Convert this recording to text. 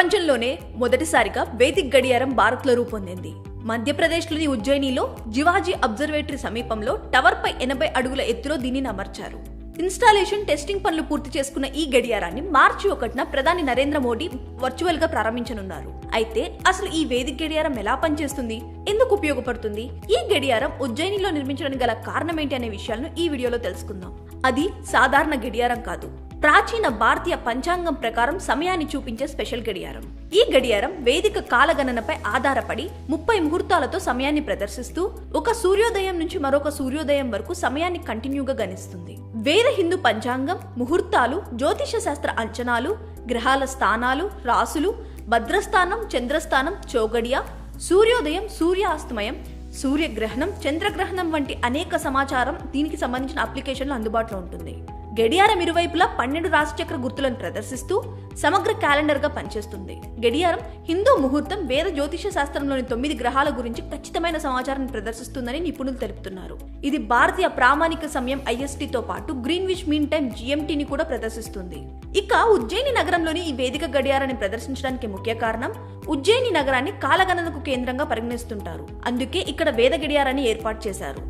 ప్రపంచంలోనే మొదటిసారిగా వేదిక్ గడియారం భారత్లో రూపొందింది. మధ్యప్రదేశ్లోని ఉజ్జయినిలో జివాజీ అబ్జర్వేటరీ సమీపంలో టవర్పై ఎనభై అడుగుల ఎత్తులో దీనిని అమర్చారు. ఇన్స్టాలేషన్ టెస్టింగ్ పనులు పూర్తి చేసుకున్న ఈ గడియారాన్ని మార్చి ఒకటిన ప్రధాని నరేంద్ర మోడీ వర్చువల్గా ప్రారంభించనున్నారు. అయితే అసలు ఈ వేదిక గడియారం ఎలా పనిచేస్తుంది? ఎందుకు ఉపయోగపడుతుంది? ఈ గడియారం ఉజ్జయినిలో నిర్మించడానికి గల కారణం ఏంటి అనే విషయాలను ఈ వీడియోలో తెలుసుకుందాం. అది సాధారణ గడియారం కాదు. ప్రాచీన భారతీయ పంచాంగం ప్రకారం సమయాన్ని చూపించే స్పెషల్ గడియారం. ఈ గడియారం వేదిక కాలగణనపై ఆధారపడి ముప్పై ముహూర్తాలతో సమయాన్ని ప్రదర్శిస్తూ ఒక సూర్యోదయం నుంచి మరొక సూర్యోదయం వరకు సమయాన్ని కంటిన్యూగా గణిస్తుంది. వేద హిందూ పంచాంగం ముహూర్తాలు జ్యోతిష శాస్త్ర అంచనాలు గ్రహాల స్థానాలు రాసులు భద్రస్థానం చంద్రస్థానం చౌగడియ సూర్యోదయం సూర్యాస్తమయం సూర్యగ్రహణం చంద్రగ్రహణం వంటి అనేక సమాచారం దీనికి సంబంధించిన అప్లికేషన్లు అందుబాటులో ఉంటుంది. గడియారం ఇరువైపులా పన్నెండు రాశిచక్ర గుర్తులను ప్రదర్శిస్తూ సమగ్ర క్యాలెండర్గా పనిచేస్తుంది. గడియారం హిందూ ముహూర్తం వేద జ్యోతిష శాస్త్రంలోని తొమ్మిది గ్రహాల గురించి ఖచ్చితమైన సమాచారాన్ని ప్రదర్శిస్తుందని నిపుణులు తెలుపుతున్నారు. ఇది భారతీయ ప్రామాణిక సమయం ఐఎస్టీతో పాటు గ్రీన్విచ్ మీన్ టైం ని కూడా ప్రదర్శిస్తుంది. ఇక ఉజ్జయిని నగరంలోని ఈ వేదిక గడియారాన్ని ప్రదర్శించడానికి ముఖ్య కారణం ఉజ్జయిని నగరాన్ని కాలగణనకు కేంద్రంగా పరిగణిస్తుంటారు. అందుకే ఇక్కడ వేద గడియారాన్ని ఏర్పాటు చేశారు.